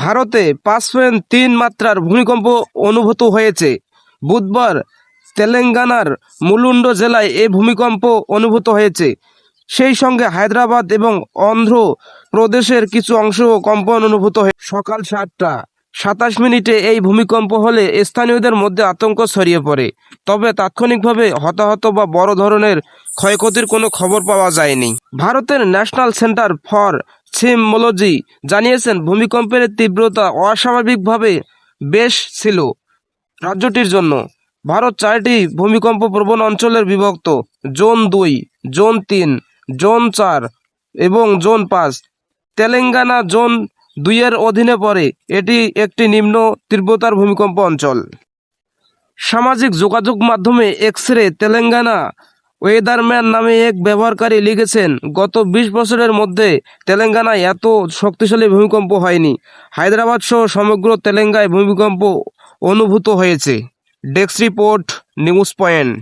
ভারতে পাঁচ পয়েন্ট তিন মাত্রার ভূমিকম্প অনুভূত হয়েছে। বুধবার তেলেঙ্গানার মুলুন্ড জেলায় এ ভূমিকম্প অনুভূত হয়েছে। সেই সঙ্গে হায়দ্রাবাদ এবং অন্ধ্র প্রদেশের কিছু অংশ কম্পন অনুভূত হয়ে সকাল সাতটা সাতাশ মিনিটে এই ভূমিকম্প হলে স্থানীয়দের মধ্যে আতঙ্ক ছড়িয়ে পড়ে। তবে তাৎক্ষণিকভাবে হতাহত বা বড় ধরনের ক্ষয়ক্ষতির কোনো খবর পাওয়া যায়নি। ভারতের ন্যাশনাল সেন্টার ফর সিমোলজি জানিয়েছেন, ভূমিকম্পের তীব্রতা অস্বাভাবিকভাবে বেশ ছিল রাজ্যটির জন্য। ভারত চারটি ভূমিকম্প প্রবণ অঞ্চলের বিভক্ত। জোন দুই, জোন তিন, জোন চার এবং জোন পাঁচ। তেলেঙ্গানা জোন দুইয়ের অধীনে পড়ে। এটি একটি নিম্ন তীব্রতার ভূমিকম্প অঞ্চল। সামাজিক যোগাযোগ মাধ্যমে এক্স রে তেলেঙ্গানা ওয়েদারম্যান নামে এক ব্যবহারকারী লিখেছেন, গত বিশ বছরের মধ্যে তেলেঙ্গানায় এত শক্তিশালী ভূমিকম্প হয়নি। হায়দ্রাবাদ সহ সমগ্র তেলেঙ্গায় ভূমিকম্প অনুভূত হয়েছে। Desk report, news point.